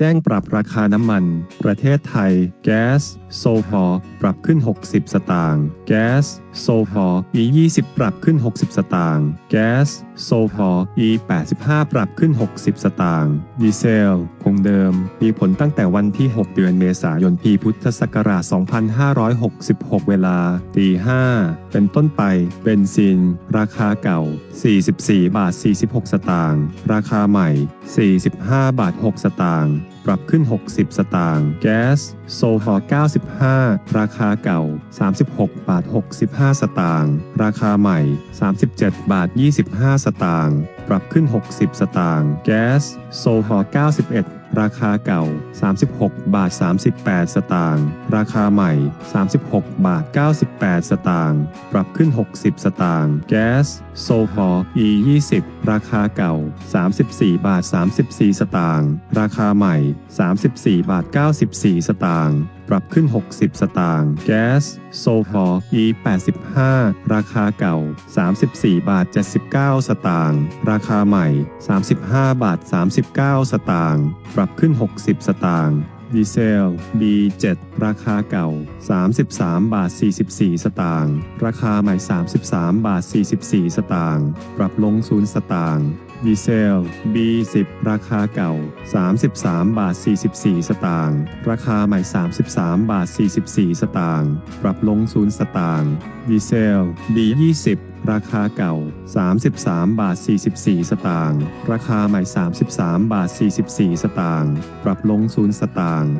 แจ้งปรับราคาน้ำมัน ประเทศไทย แก๊ส โซฮอล์ปรับขึ้น 60 สตางค์ แก๊ส โซฮอล์ E 20 ปรับขึ้น 60 สตางค์ แก๊ส โซฮอล์ E 85 ปรับขึ้น 60 สตางค์ ดีเซล งเดิม มีผลตั้งแต่วันที่ 6 เดือนเมษายนปีพุทธศักราช 2566 เวลาตี5เป็นต้นไปเบนซิน ราคาเก่า 44 บาท 46 สตางค์ราคาใหม่ 45 บาท 6 สตางค์ปรับขึ้น 60 สตางค์ แก๊ส โซฮอล์95 ราคาเก่า 36 บาท 65 สตางค์ ราคาใหม่ 37 บาท 25 สตางค์ ปรับขึ้น 60 สตางค์แก๊สโซฮอล์91 ราคาเก่า 36 บาท 38 สตางค์ราคาใหม่ 36 บาท 98 สตางค์ปรับขึ้น 60 สตางค์แก๊สโซฮอล์ E 20 ราคาเก่า 34 บาท 34 สตางค์ราคาใหม่ 34 บาท 94 สตางค์ ปรับขึ้น 60 สตางค์แก๊สโซฮอล์ E 85 ราคาเก่า 34 บาท 79 สตางค์ราคาใหม่ 35 บาท 39 สตางค์ปรับขึ้น 60 สตางค์ ดีเซล B7 ราคาเก่า 33 บาท 44 สตางค์ ราคาใหม่ 33 บาท 44 สตางค์ ปรับลง 0 สตางค์ดีเซล B10 ราคาเก่า 33 บาท 44 สตางค์ ราคาใหม่ 33 บาท 44 สตางค์ ปรับลง 0 สตางค์ ดีเซล B20 ราคาเก่า 33 บาท 44 สตางค์ ราคาใหม่ 33 บาท 44 สตางค์ ปรับลง 0 สตางค์